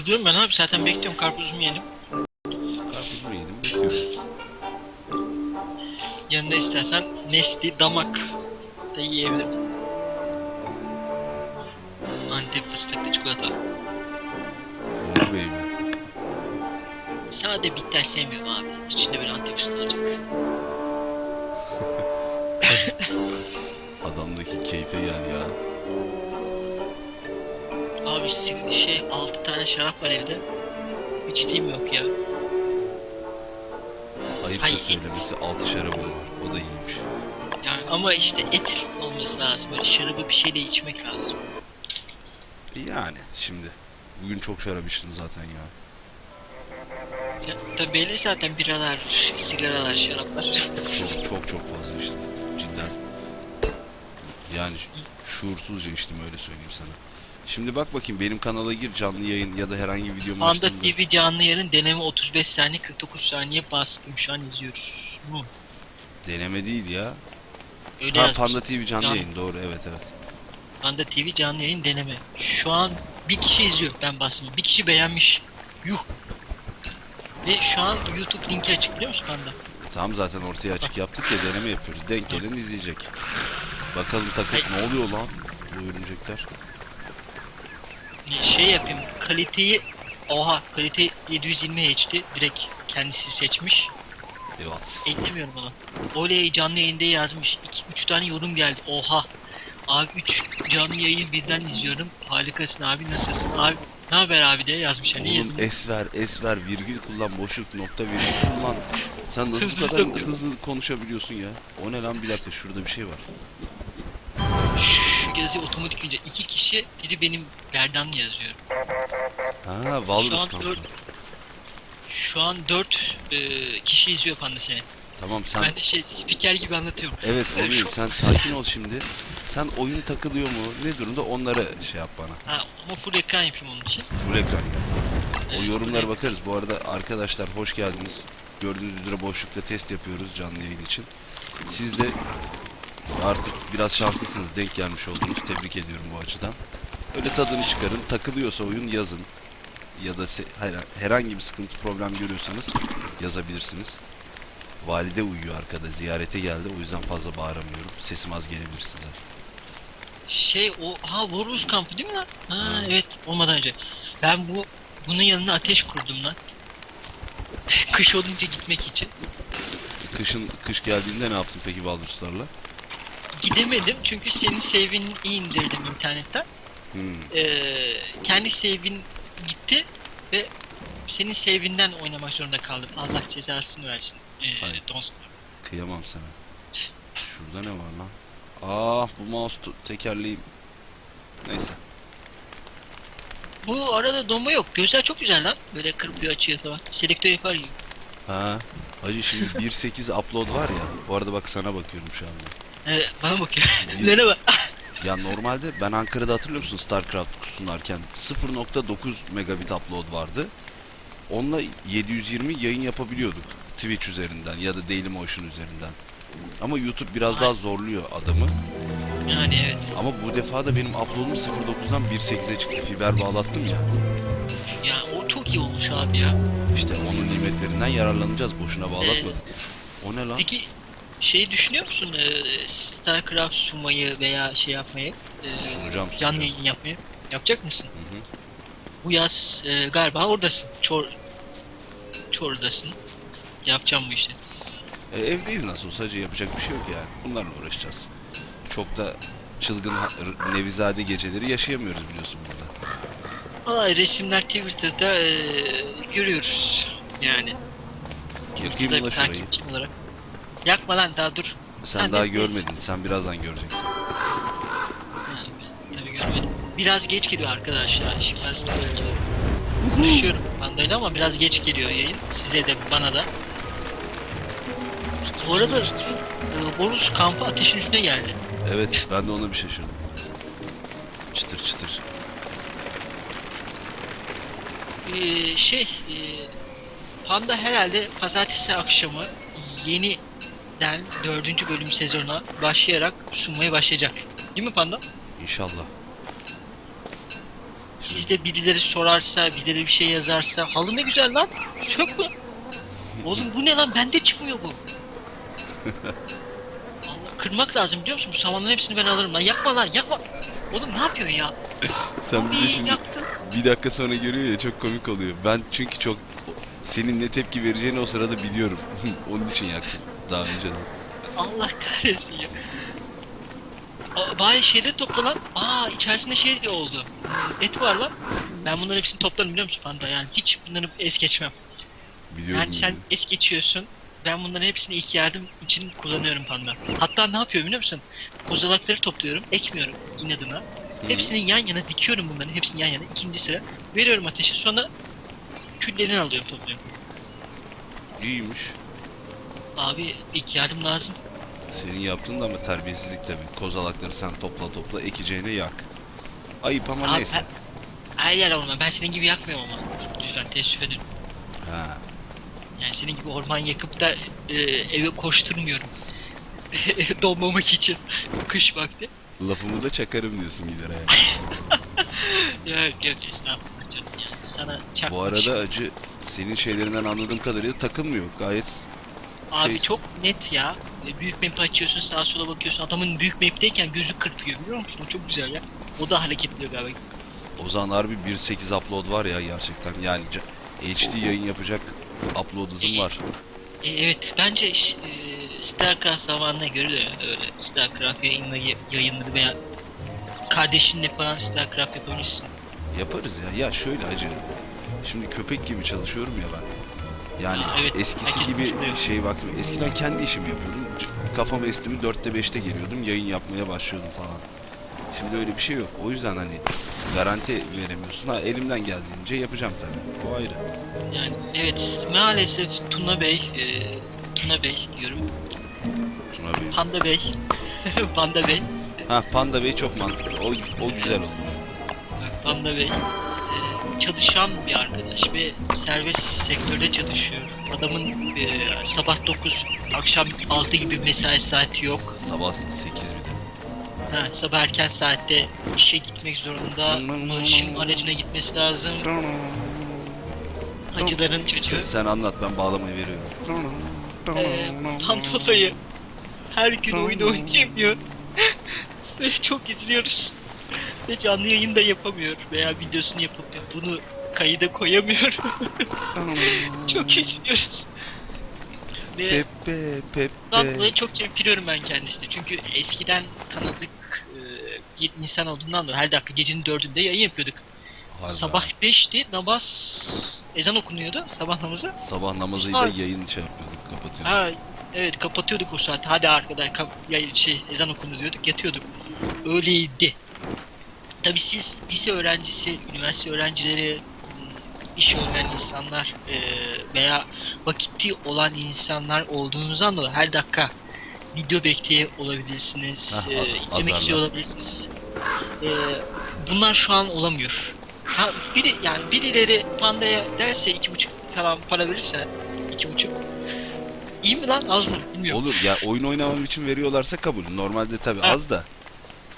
Duruyorum ben abi zaten bekliyorum karpuzumu yedim. Karpuz mu yedim? Bekliyorum. Yanında istersen Nesli damak da yiyebilirim. Antep fıstıklı çikolata. Oh baby. Sade bitter sevmiyorum abi. İçinde böyle antep fıstığı olacak. Adamdaki keyfe gel ya. Abi şey 6 tane şarap var evde. İçtiğim yok ya. Ayıp Hayır. da söylemesi altı şarabım var. O da iyiymiş. Yani ama işte etil olması lazım. Böyle şarabı bir şeyle içmek lazım. Yani şimdi. Bugün çok şarap içtin zaten ya. Sen, tabii belli zaten biralar, sigaralar, şaraplar. Çok çok çok fazla içtim. Cidden. Yani şuursuzca içtim öyle söyleyeyim sana. Şimdi bak bakayım benim kanala gir canlı yayın ya da herhangi bir videomu Panda açtığımda. TV canlı yayın deneme 35 saniye 49 saniye bastım şu an izliyoruz. Bu. Deneme değil ya. Öyle Ha yazmış. Panda TV canlı Can- yayın doğru evet evet. Panda TV canlı yayın deneme. Şu an bir kişi izliyor ben bastım. Bir kişi beğenmiş. Yuh. Ve şu an YouTube linki açık biliyor musun Panda? Tam zaten ortaya açık yaptık ya deneme yapıyoruz. Denk gelen izleyecek. Bakalım takıp ne oluyor lan bu örümcekler. Şey yapayım kaliteyi Oha kalite 720 geçti. Direkt kendisi seçmiş. Evet. Eklemiyorum onu. Oley canlı yayında yazmış. 3 tane yorum geldi. Oha. Abi 3 canlı yayın birden izliyorum. Harikasın abi nasılsın? Abi ne haber abi de yazmış. Hani Oğlum yazın. es ver, es ver, virgül kullan, boşluk, nokta virgül kullan. Sen nasıl bu kadar hızlı konuşabiliyorsun ya? O ne lan bir dakika şurada bir şey var. Şu yazıyı otomatik ince. İki kişi biri benim Berdan yazıyor. Ha, Şu an kampı. dört- Şu an 4 kişi izliyor panda seni. Tamam sen Ben de şey spiker gibi anlatıyorum. evet şu- Sen sakin ol şimdi. Sen oyun takılıyor mu? Ne durumda onlara şey yap bana. Ha, ama full ekran yapayım onun için. Full ekran yap. O Evet, yorumlara full bakarız. Bu arada arkadaşlar hoş geldiniz. Gördüğünüz üzere boşlukta test yapıyoruz canlı yayın için. Siz de artık biraz şanslısınız denk gelmiş oldunuz. Tebrik ediyorum bu açıdan. Öyle tadını çıkarın. Takılıyorsa oyun yazın. Ya da herhangi bir sıkıntı problem görüyorsanız yazabilirsiniz. Valide uyuyor arkada. Ziyarete geldi. O yüzden fazla bağıramıyorum. Sesim az gelebilir size. Şey o ha Warhorse kampı değil mi lan? Ha Ha. evet olmadan önce. Ben bu bunun yanına ateş kurdum lan. Kış olunca gitmek için. Kışın kış geldiğinde ne yaptın peki Baldur'slarla? Gidemedim çünkü senin save'ini indirdim internetten. Hmm. Ee, kendi save'in gitti ve senin save'inden oynamak zorunda kaldım. Allah cezasını versin. Ee, Kıyamam sana. Şurada ne var lan? Ah bu mouse tekerleğim. Neyse. Bu arada donma yok. Gözler çok güzel lan. Böyle kırpıyor açıyor falan. Selektör yapar gibi. Ha. Hacı şimdi 1.8 upload var ya. Bu arada bak sana bakıyorum şu anda. Ee, bana bakıyor. Nereye bak? Ya normalde ben Ankara'da hatırlıyor musun StarCraft sunarken 0.9 megabit upload vardı. Onunla 720 yayın yapabiliyorduk. Twitch üzerinden ya da Dailymotion üzerinden. Ama YouTube biraz daha zorluyor adamı. Yani evet. Ama bu defa da benim uploadum 0.9'dan 1.8'e çıktı. Fiber bağlattım ya. Ya o çok iyi olmuş abi ya. İşte onun nimetlerinden yararlanacağız. Boşuna bağlatmadık. O ne lan? Peki şey düşünüyor musun e, StarCraft sunmayı veya şey yapmayı e, Sunacağım, canlı sunacağım. yayın yapmayı yapacak mısın? Hı hı. Bu yaz e, galiba oradasın. Çor Çor'dasın. Yapacağım bu işte. E, evdeyiz nasıl olsa hacı, yapacak bir şey yok yani. Bunlarla uğraşacağız. Çok da çılgın ha- r- Nevizade geceleri yaşayamıyoruz biliyorsun burada. Valla resimler Twitter'da e, görüyoruz yani. Yakayım Twitter'da bir şurayı? takipçim olarak. Yakma lan daha dur. Sen Ben daha görmedin. Sen birazdan göreceksin. Ha, ben tabii görmedim. Biraz geç geliyor arkadaşlar. Şimdi ben konuşuyorum pandayla ama biraz geç geliyor yayın. Size de bana da. Bu arada çıtır. e, Borus kampı ateşin üstüne geldi. Evet ben de ona bir şaşırdım. Çıtır çıtır. Ee, şey e, Panda herhalde pazartesi akşamı yeniden dördüncü bölüm sezonuna başlayarak sunmaya başlayacak. Değil mi Panda? İnşallah. Sizde birileri sorarsa, birileri bir şey yazarsa halı ne güzel lan. Çok mu? Oğlum bu ne lan? Bende çıkmıyor bu. Allah, kırmak lazım biliyor musun? Bu samanların hepsini ben alırım lan. Yakma lan yakma. Oğlum ne yapıyorsun ya? Sen bir de Bir şimdi yaktın. bir dakika sonra görüyor ya çok komik oluyor. Ben çünkü çok senin ne tepki vereceğini o sırada biliyorum. Onun için yaktım daha önceden. Allah kahretsin ya. Aa, bari şeyde topla lan. Aa içerisinde şey oldu. Hmm, Et var lan. Ben bunların hepsini toplarım biliyor musun panda? Yani hiç bunları es geçmem. Biliyorum. Yani sen es geçiyorsun. Ben bunların hepsini ilk yardım için kullanıyorum panda. Hatta ne yapıyorum biliyor musun? Kozalakları topluyorum, ekmiyorum inadına. Hepsini yan yana dikiyorum bunların hepsini yan yana. ikinci sıra veriyorum ateşe sonra küllerini alıyorum topluyorum. İyiymiş. Abi ilk yardım lazım. Senin yaptığın da ama terbiyesizlik tabii. Kozalakları sen topla topla ekeceğine yak. Ayıp ama Abi neyse. ben- Her yer orman. Ben senin gibi yakmıyorum ama. Lütfen teessüf ederim. Ha. Yani senin gibi orman yakıp da e, eve koşturmuyorum. Donmamak için. Kış vakti. Lafımı da çakarım diyorsun gider aya. Ya yok estağfurullah canım yani. Sana çakmak Bu arada acı senin şeylerinden anladığım kadarıyla takılmıyor. Gayet Abi şey- çok net ya. E, Büyük map açıyorsun sağa sola bakıyorsun. Adamın büyük map'teyken gözü kırpıyor biliyor musun? O çok güzel ya. O da hareketliyor galiba. o zaman harbi 1.8 upload var ya gerçekten. Yani HD yayın yapacak upload hızım var. E, evet bence e, StarCraft zamanına göre de öyle. StarCraft yayınları, yayınları veya kardeşinle falan StarCraft yapabilirsin. Yaparız ya. Ya şöyle acı. Şimdi köpek gibi çalışıyorum ya ben. Yani evet, eskisi gibi şey vaktim. Eskiden kendi işimi yapıyordum. Kafama esti mi 4'te 5'te geliyordum. Yayın yapmaya başlıyordum falan. Şimdi öyle bir şey yok. O yüzden hani garanti veremiyorsun. Ha elimden geldiğince yapacağım tabii. O ayrı. Yani evet maalesef Tuna Bey, e, Tuna Bey diyorum. Tuna Bey. Panda Bey, Panda Bey, Ha Panda Bey çok mantıklı. O, o güzel oldu. Panda Bey çalışan bir arkadaş ve serbest sektörde çalışıyor. Adamın e, sabah 9, akşam 6 gibi mesai saati yok. Sabah 8 bir de. Ha, sabah erken saatte işe gitmek zorunda. Ulaşım aracına gitmesi lazım. Acıların çocuğu. Sen, sen anlat ben bağlamayı veriyorum. Ee, Panda'yı her gün oyun oynayamıyor. Ve çok izliyoruz. Ve canlı yayın da yapamıyor veya videosunu yapamıyor. Bunu kayıda koyamıyor. çok izliyoruz. Ve Pepe Pepe. çok çekiliyorum ben kendisine. Çünkü eskiden tanıdık e, bir insan olduğundan dolayı her dakika gecenin dördünde yayın yapıyorduk. Harbi Sabah ha. 5'ti namaz ezan okunuyordu sabah namazı. Sabah namazıyla Abi. yayın şey yapıyorduk kapatıyorduk. Ha evet kapatıyorduk o saati. Hadi arkadaş kap ya şey ezan okunu diyorduk yatıyorduk. Öyleydi. Tabii siz lise öğrencisi, üniversite öğrencileri, hmm, iş olmayan insanlar eee, veya vakitli olan insanlar olduğunuzdan dolayı her dakika video bekliyor olabilirsiniz, Hah, a- izlemek istiyor olabilirsiniz. Eee, bunlar şu an olamıyor. Ha, biri yani birileri pandaya derse iki buçuk falan para verirse iki buçuk İyi mi lan az mı bilmiyorum. Olur ya oyun oynamam için veriyorlarsa kabul. Normalde tabii Ha, az da.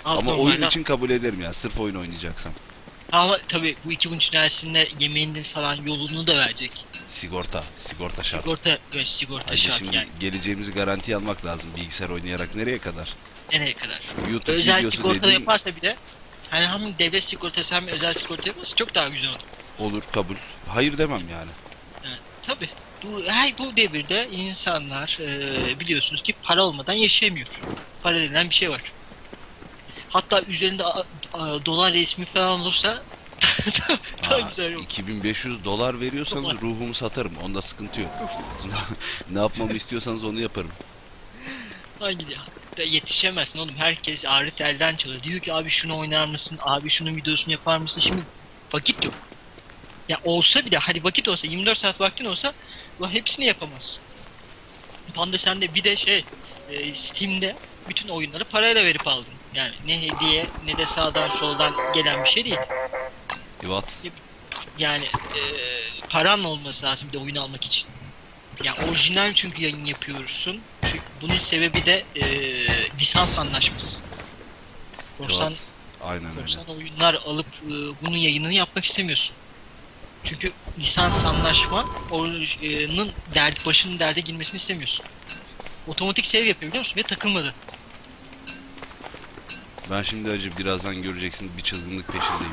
Az Ama oyun lan. için kabul ederim ya. Sırf oyun oynayacaksam. Ama tabii bu iki buçuk dersinde yemeğini falan yolunu da verecek. Sigorta. Sigorta şart. Sigorta ve sigorta Acı şart şimdi yani. geleceğimizi garantiye almak lazım. Bilgisayar oynayarak nereye kadar? Nereye kadar? YouTube özel videosu sigorta dediğin yaparsa bir de hani hem devlet sigortası hem özel sigorta yaparsa çok daha güzel olur. olur kabul. Hayır demem yani. Evet, tabii. Bu her bu devirde insanlar e, biliyorsunuz ki para olmadan yaşayamıyor. Para denilen bir şey var. Hatta üzerinde a- a- dolar resmi falan olursa daha Aa, güzel olur. 2500 dolar veriyorsanız Dolar. ruhumu satarım. Onda sıkıntı yok. ne yapmamı istiyorsanız onu yaparım. Hangi ya? Da yetişemezsin oğlum. Herkes alet elden çalıyor. Diyor ki abi şunu oynar mısın? Abi şunun videosunu yapar mısın? Şimdi vakit yok. Ya olsa bile hadi vakit olsa 24 saat vaktin olsa bu hepsini yapamazsın. Panda sen de bir de şey e, Steam'de bütün oyunları parayla verip aldın. Yani ne hediye ne de sağdan soldan gelen bir şey değil. Evet. Yani e, paran olması lazım bir de oyun almak için. Ya orijinal çünkü yayın yapıyorsun. Çünkü bunun sebebi de e, lisans anlaşması. Korsan. Aynen öyle. korsan oyunlar alıp e, bunun yayınını yapmak istemiyorsun. Çünkü lisans anlaşma onun dert başının derde girmesini istemiyorsun. Otomatik save yapıyor biliyor musun? Ve takılmadı. Ben şimdi acı birazdan göreceksin bir çılgınlık peşindeyim.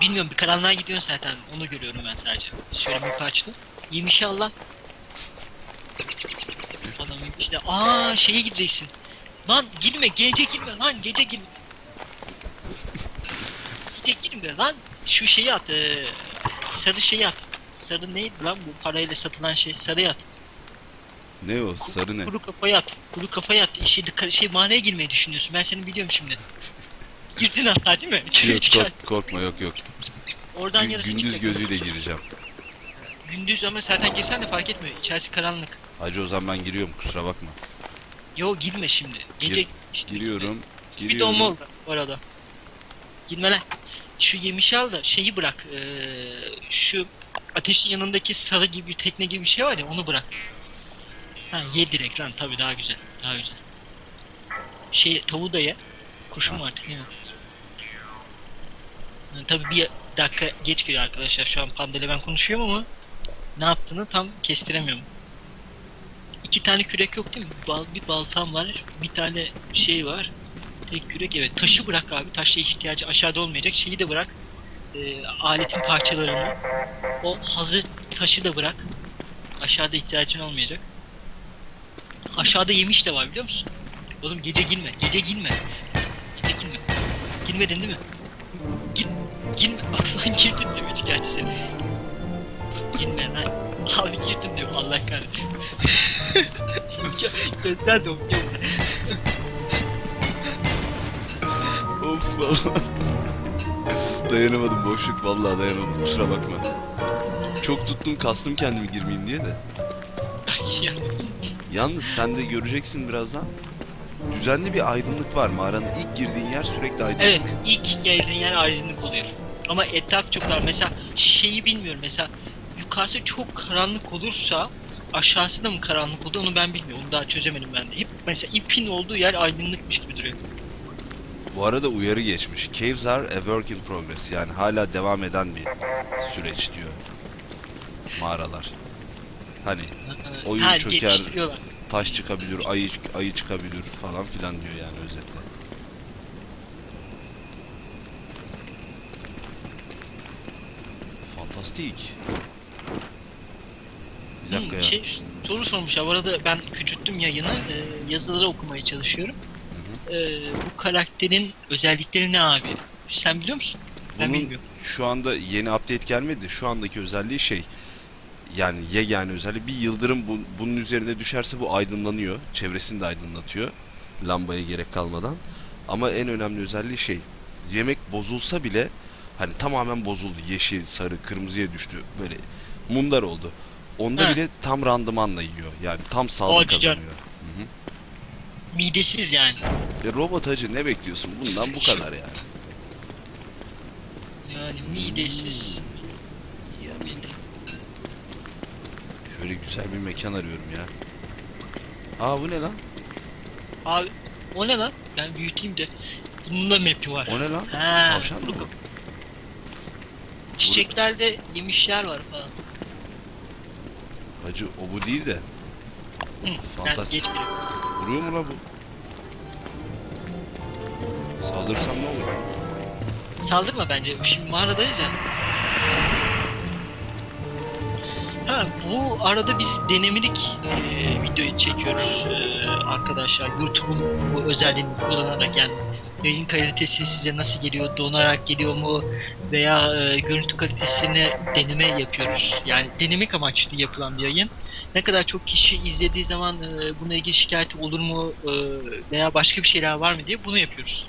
Bilmiyorum bir karanlığa gidiyorsun zaten. Onu görüyorum ben sadece. Şöyle bir açtım. İyiymiş Allah. Adam iyiymiş de. Aa şeye gideceksin. Lan girme gece girme lan gece girme. gece girme lan. Şu şeyi at. ee, sarı şeyi at. Sarı neydi lan bu parayla satılan şey? Sarı at. Ne o sarı ne? Kuru kafaya at. Kuru kafaya at. Şey, şey mağaraya girmeyi düşünüyorsun. Ben seni biliyorum şimdi. Girdin hatta değil mi? Yok kork- korkma yok yok. Oradan Gü- yarısı gündüz çıkacak. gözüyle gireceğim. Gündüz ama zaten girsen de fark etmiyor. İçerisi karanlık. Hacı o zaman ben giriyorum kusura bakma. Yo girme şimdi. Gece Gir- işte Giriyorum. Bir donma Giriyorum. oldu bu arada. Girme lan. Şu yemişi al da şeyi bırak. Ee, şu ateşin yanındaki sarı gibi tekne gibi bir şey var ya onu bırak. Ha ye direkt lan tabi daha güzel. Daha güzel. Şey tavuğu da ye. Kuşum artık ya. Yani tabi bir dakika geç geliyor arkadaşlar. Şu an pandayla ben konuşuyorum ama ne yaptığını tam kestiremiyorum. İki tane kürek yok değil mi? Bal, bir baltam var, bir tane şey var. Tek kürek evet. Taşı bırak abi. Taşla ihtiyacı aşağıda olmayacak. Şeyi de bırak. Ee, aletin parçalarını. O hazır taşı da bırak. Aşağıda ihtiyacın olmayacak. Aşağıda yemiş de var biliyor musun? Oğlum gece girme. Gece girme. Gece girme. Girmedin değil mi? Gir, girme. Lan girdin değil mi gerçi sen? Girme lan. Abi girdin diyor Allah kahretsin. Gözler domuyor. Of vallahi. dayanamadım boşluk vallahi dayanamadım kusura bakma. Çok tuttum kastım kendimi girmeyeyim diye de. Ya, Yalnız sen de göreceksin birazdan. Düzenli bir aydınlık var mağaranın ilk girdiğin yer sürekli aydınlık. evet ilk geldiğin yer aydınlık oluyor. Ama etraf çok dar. Mesela şeyi bilmiyorum. Mesela yukarısı çok karanlık olursa aşağısı da mı karanlık oluyor onu ben bilmiyorum. Onu daha çözemedim ben de. Hep mesela ipin olduğu yer aydınlıkmış gibi duruyor. Bu arada uyarı geçmiş. Caves are a work in progress. Yani hala devam eden bir süreç diyor. Mağaralar. Hani Oyun ha, çöker. taş çıkabilir, ayı, ayı çıkabilir falan filan diyor yani özetle. Fantastik. Bir dakika Hmm, ya. şey, soru sormuş ya. Bu arada ben küçülttüm yayını. Ee, yazıları okumaya çalışıyorum. Ee, bu karakterin özellikleri ne abi? Sen biliyor musun? Ben Bunun bilmiyorum. şu anda yeni update gelmedi. Şu andaki özelliği şey. Yani yegane özelliği bir yıldırım bu- bunun üzerine düşerse bu aydınlanıyor. Çevresini de aydınlatıyor. Lambaya gerek kalmadan. Ama en önemli özelliği şey. Yemek bozulsa bile hani tamamen bozuldu. Yeşil, sarı, kırmızıya düştü. Böyle mundar oldu. Onda He. bile tam randımanla yiyor. Yani tam sağlık canım. kazanıyor. Midesiz yani. E robot hacı ne bekliyorsun? Bundan bu kadar yani. Yani midesiz. Şöyle güzel bir mekan arıyorum ya. Aa bu ne lan? Abi o ne lan? Ben büyüteyim de. Bunun da map'i var. O ne lan? Ha, Tavşan mı bu? Çiçeklerde yemişler var falan. Hacı o bu değil de. Hı, ben Fantastik. geç. Vuruyor mu la bu? Saldırsam ne olur? Saldırma bence. Şimdi mağaradayız ya. Bu arada biz denemelik e, videoyu çekiyoruz e, arkadaşlar. YouTube'un bu özelliğini kullanarak yani yayın kalitesi size nasıl geliyor, donarak geliyor mu veya e, görüntü kalitesini deneme yapıyoruz. Yani denemek amaçlı yapılan bir yayın. Ne kadar çok kişi izlediği zaman e, bununla ilgili şikayeti olur mu e, veya başka bir şeyler var mı diye bunu yapıyoruz.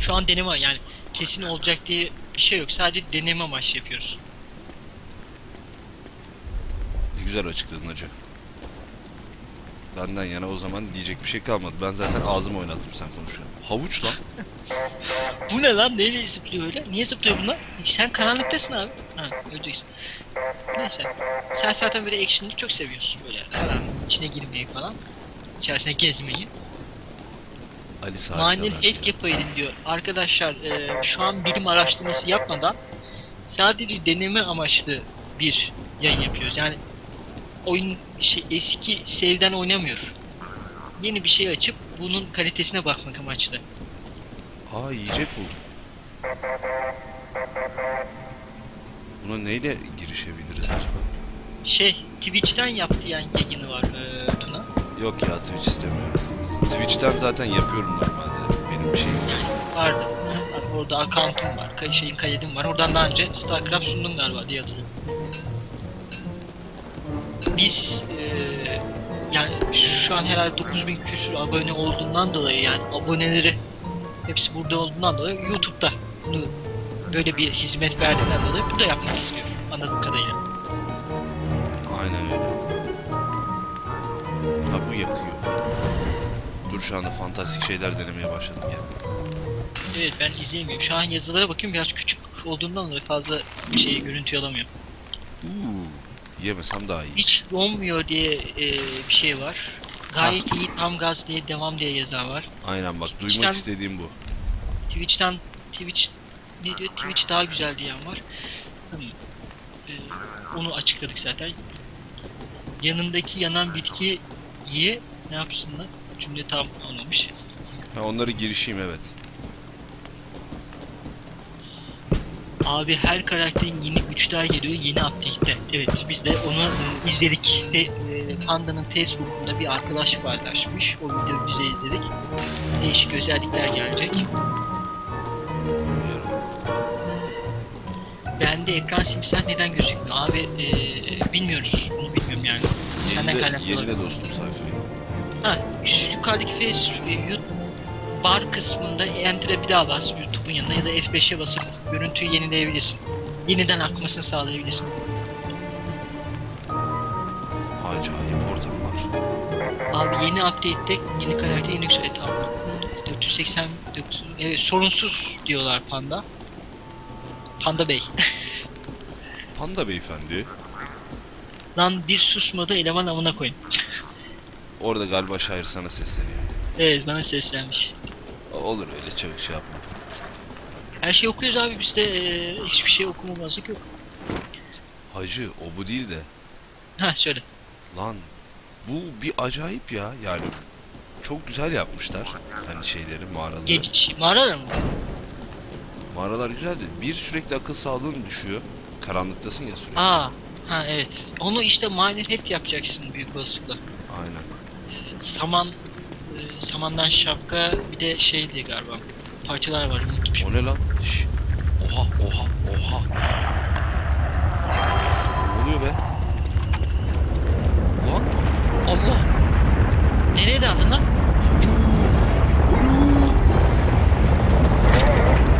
Şu an deneme yani kesin olacak diye bir şey yok. Sadece deneme amaçlı yapıyoruz. Ne güzel açıkladın hacı. Benden yana o zaman diyecek bir şey kalmadı. Ben zaten ağzımı oynattım sen konuşuyorsun. Havuç lan. Bu ne lan? Neyle zıplıyor öyle? Niye zıplıyor bunlar? Sen karanlıktasın abi. Ha, öleceksin. Neyse. Sen zaten böyle action'ı çok seviyorsun. Böyle karanlığın içine girmeyi falan. İçerisine gezmeyi. Ali Sarı'dalar hack yapayım diyor. Arkadaşlar e, şu an bilim araştırması yapmadan sadece deneme amaçlı bir yayın yapıyoruz. Yani oyun şey, eski save'den oynamıyor. Yeni bir şey açıp bunun kalitesine bakmak amaçlı. Aa yiyecek buldum. Buna neyle girişebiliriz acaba? Şey Twitch'ten yaptı yani yayını var e, Tuna. Yok ya Twitch istemiyorum. Twitch'ten zaten yapıyorum normalde. Benim bir şeyim yok. Vardı. Var, Orada account'um var. Kay şeyin kaydım var. Oradan daha önce StarCraft sundum galiba diye hatırlıyorum. Biz eee yani şu an herhalde 9000 küsur abone olduğundan dolayı yani aboneleri hepsi burada olduğundan dolayı YouTube'da bunu böyle bir hizmet verdiğinden dolayı burada yapmak istiyor anladığım kadarıyla. Aynen öyle. Ha bu yakıyor. Dur şu anda fantastik şeyler denemeye başladım gene. Evet ben izleyemiyorum. Şu an yazılara bakıyorum biraz küçük olduğundan dolayı fazla şeyi görüntü alamıyorum. Uuu. Yemesem daha iyi. Hiç donmuyor diye eee, bir şey var. Gayet iyi tam gaz diye devam diye yazan var. Aynen bak duymak İçten- istediğim bu. Twitch'ten Twitch ne diyor? Twitch daha güzel diyen var. Hmm. Ee, onu açıkladık zaten. Yanındaki yanan bitkiyi ne yapsınlar? Cümle tam olmamış. Ha onları girişeyim evet. Abi her karakterin yeni güçler geliyor yeni update'te. Evet biz de onu e, izledik. Fe, e, Panda'nın Facebook'unda bir arkadaş paylaşmış. O videoyu bize izledik. Değişik özellikler gelecek. Bende ekran simsiyah neden gözükmüyor? Abi e, bilmiyoruz. Bunu bilmiyorum yani. Senden Yenile, kaynaklı olabilir. yenile dostum sayfayı. Ha, şu yukarıdaki face e, YouTube bar kısmında Enter'e bir daha bas YouTube'un yanına ya da F5'e basıp görüntüyü yenileyebilirsin. Yeniden akmasını sağlayabilirsin. Acayip ortamlar. Abi yeni update'te yeni karakter yeni güzel tamam. 480 400 evet, sorunsuz diyorlar Panda. Panda Bey. Panda beyefendi. Lan bir susmadı eleman amına koyun. Orada galiba şair sana sesleniyor. Evet bana seslenmiş. Olur öyle çok şey yapma. Her şeyi okuyoruz abi bizde e, hiçbir şey okumamazlık yok. Hacı o bu değil de. Ha şöyle. Lan bu bir acayip ya yani. Çok güzel yapmışlar. Hani şeyleri mağaraları. Gece, şey, mağaralar mı? Mağaralar güzeldi. Bir sürekli akıl sağlığın düşüyor. Karanlıktasın ya sürekli. Aa, ha evet. Onu işte miner hep yapacaksın büyük olasılıkla. Aynen. Saman, e, samandan şapka bir de şey diye galiba. Parçalar var unutmuşum. O ne lan? Şş. Oha oha oha. Ne oluyor be? Lan Allah. Nereye daldın lan?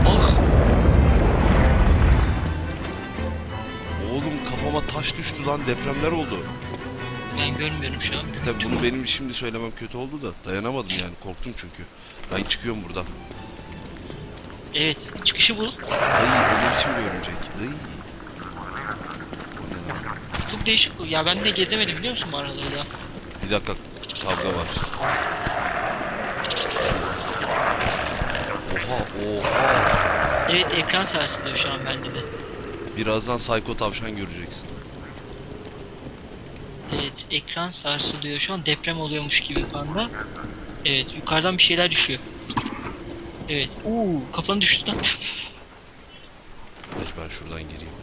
Ah. Oğlum kafama taş düştü lan depremler oldu. Ben görmüyorum şu an. Tabi bunu benim şimdi söylemem kötü oldu da dayanamadım yani korktum çünkü. Ben çıkıyorum buradan. Evet, çıkışı bul. Ay öyle biçim bir örümcek. Ay. Çok değişik. Ya ben de gezemedim biliyor musun mağaraları da? Bir dakika kavga var. Oha oha. Evet, ekran sarsılıyor şu an bende de. Birazdan Psycho tavşan göreceksin. Ekran sarsılıyor şu an. Deprem oluyormuş gibi panda. Evet, yukarıdan bir şeyler düşüyor. Evet. Uuu, kafanı düştü lan. Hacı ben şuradan gireyim.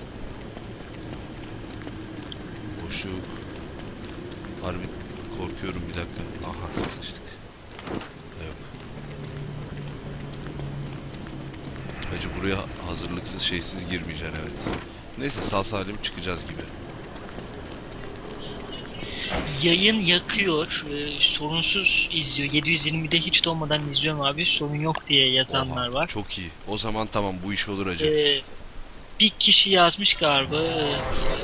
Boşluk. Harbi korkuyorum bir dakika. Aha sıçtık. Yok. Hacı buraya hazırlıksız şeysiz girmeyeceksin evet. Neyse sağ salim çıkacağız gibi. Yayın yakıyor. e, sorunsuz izliyor. 720'de hiç dolmadan izliyorum abi. Sorun yok diye yazanlar Oha, var. Çok iyi. O zaman tamam bu iş olur hacı. Ee, bir kişi yazmış galiba. e,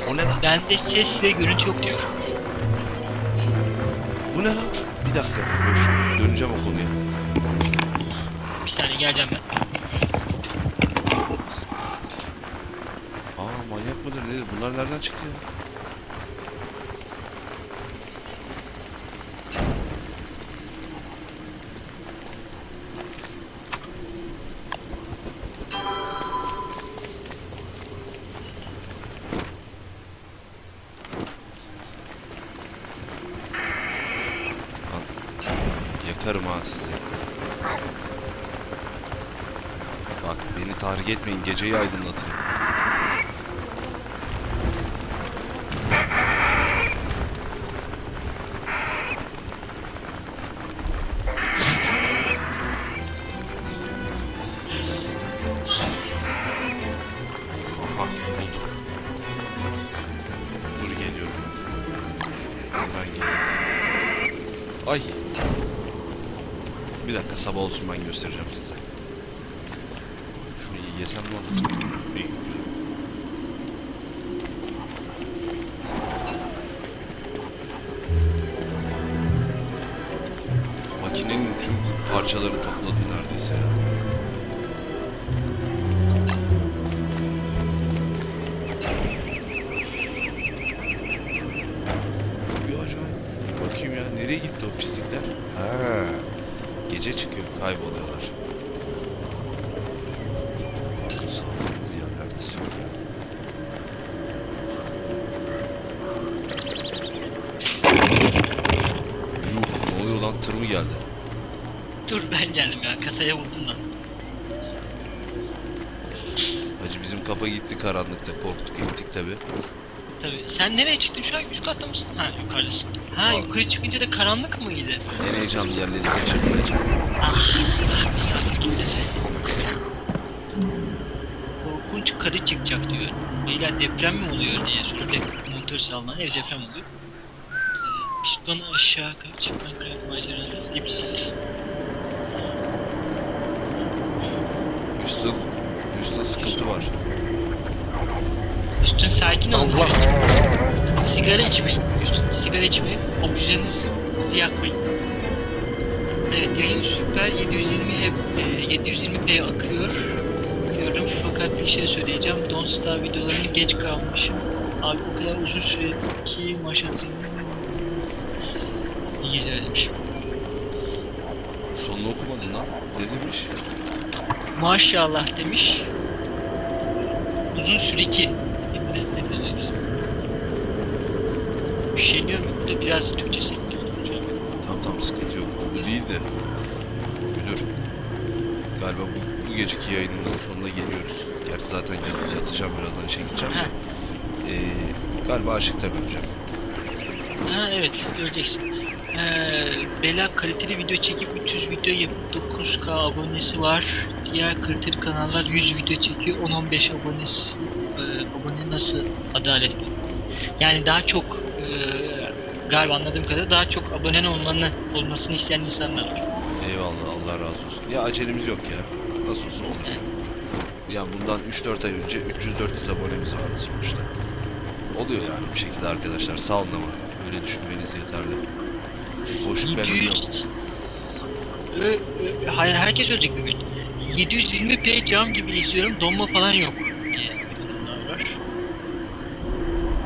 o ne lan? Bende ses ve görüntü yok diyor. Bu ne lan? Bir dakika. Dur. Döneceğim o konuya. Bir saniye geleceğim ben. Aa manyak mıdır nedir? Bunlar nereden çıktı ya? Yakarım ha sizi. Bak beni tahrik etmeyin geceyi aydınlatın. Pislikler? Ha. Gece çıkıyor kayboluyorlar. Akıl sağlığımız yerlerde sürüyor. Yuh ne oluyor lan tır mı geldi? Dur ben geldim ya kasaya vurdum da. Hacı bizim kafa gitti karanlıkta korktuk ettik tabi. Tabii. Sen nereye çıktın şu an? Üst katta mısın? Ha yukarıdasın. Ha yukarı çıkınca da karanlık mıydı? En heyecanlı yerleri kaçırdım Hacı. Ah, ah misafir gibi deseydim. Korkunç karı çıkacak diyor. Beyler deprem mi oluyor diye sonra de monitör sallanan ev deprem oluyor. Ee, piston aşağı kaç, Minecraft macera, Lipsit. Houston, Houston sıkıntı var. Üstün sakin olun. Allah! Sigara içmeyin. Üstün sigara içmeyin. Oksijeninizi yakmayın. Evet yayın süper 720 hep e, 720p akıyor. Akıyorum fakat bir şey söyleyeceğim. Don't Star videolarını geç kalmışım. Abi o kadar uzun süre ki maşatım. İyi geceler demiş. Sonunu okumadın lan. Ne demiş? Maşallah demiş. Uzun süre ki. Ne, ne, ne demek? Bir şey diyorum. Da biraz Türkçe sektim. Tamam tamam sıkıntı yok. Bu değil de. Müdür. Galiba bu, bu geceki yayınımızın sonuna geliyoruz. Gerçi zaten yat- yatacağım birazdan işe gideceğim de. Ha. Ee, galiba açlıktan öleceğim. Ha evet göreceksin. Ee, Bela kaliteli video çekip 300 video yapıp 9k abonesi var. Diğer kaliteli kanallar 100 video çekiyor 10-15 abonesi. Ee, abone nasıl adalet? Yani daha çok galiba anladığım kadarıyla daha çok abonen olmanı olmasını isteyen insanlar var. Eyvallah Allah razı olsun. Ya acelemiz yok ya. Nasıl olsa olur. Ya bundan 3-4 ay önce 300-400 abonemiz vardı sonuçta. Oluyor yani bir şekilde arkadaşlar. Sağ olun ama. Öyle düşünmeniz yeterli. Boşluk ben ölüyorum. 700 Ö- ö- Hayır herkes ölecek bir gün. 720p cam gibi izliyorum donma falan yok.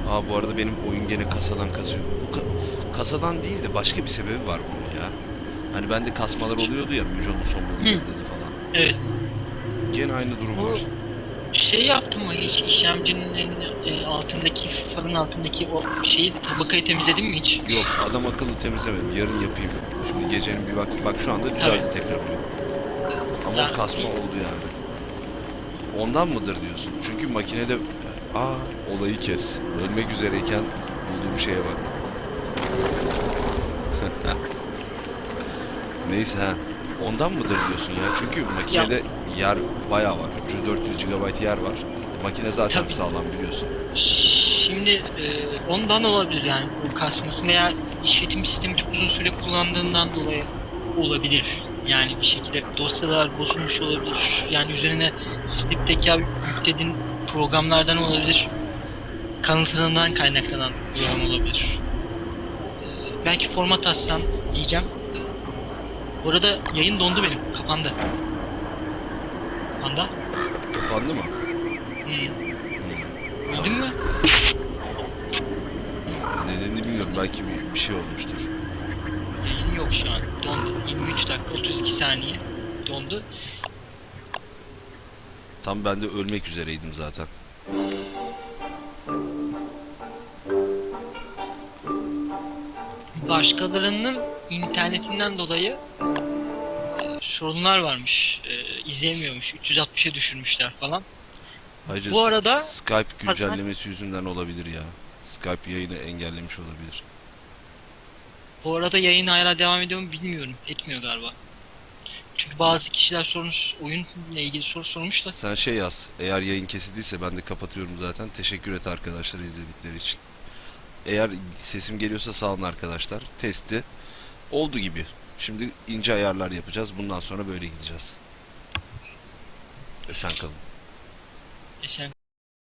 Aa bu arada benim oyun gene kasadan kasıyor. Bu ka- kasadan değil de başka bir sebebi var bunun ya. Hani bende kasmalar oluyordu ya Müjo'nun son bölümlerinde de falan. Evet. Gene aynı durum Bu- var. Şey yaptın mı hiç işlemcinin en, e, altındaki farın altındaki o şeyi tabakayı temizledin mi hiç? Yok adam akıllı temizlemedim. Yarın yapayım. Şimdi gecenin bir vakti. Bak şu anda düzeldi tekrar oyun. Ama Ya- kasma oldu yani. Ondan mıdır diyorsun? Çünkü makinede... Aa olayı kes. Ölmek üzereyken bulduğum şeye bak. Neyse ha. Ondan mıdır diyorsun ya? Çünkü makinede yer bayağı var. 300-400 GB yer var. Makine zaten Tabii. sağlam biliyorsun. Şimdi e, ondan olabilir yani bu kasması veya işletim sistemi çok uzun süre kullandığından dolayı olabilir. Yani bir şekilde dosyalar bozulmuş olabilir. Yani üzerine Sleep'teki abi yüklediğin programlardan olabilir. Kanıtlarından kaynaklanan program olabilir. Belki format atsan diyeceğim. Bu arada yayın dondu benim. Kapandı. Anda. Kapandı mı? Hmm. Hmm. Öldün mü? Nedenini bilmiyorum. Belki bir, bir şey olmuştur. Yayın yok şu an. Dondu. 23 dakika 32 saniye. Dondu. Tam ben de ölmek üzereydim zaten. Başkalarının internetinden dolayı e, sorunlar varmış. E, izleyemiyormuş. 360'a düşürmüşler falan. Ayrıca Bu arada- Skype güncellemesi yüzünden olabilir ya. Skype yayını engellemiş olabilir. Bu arada yayın hala devam ediyor mu bilmiyorum. Etmiyor galiba. Çünkü bazı kişiler sorun oyunla ilgili soru sormuş da Sen şey yaz. Eğer yayın kesildiyse ben de kapatıyorum zaten. Teşekkür et arkadaşlar izledikleri için. Eğer sesim geliyorsa sağ olun arkadaşlar. Testi oldu gibi. Şimdi ince ayarlar yapacağız. Bundan sonra böyle gideceğiz. Esen kalın. esen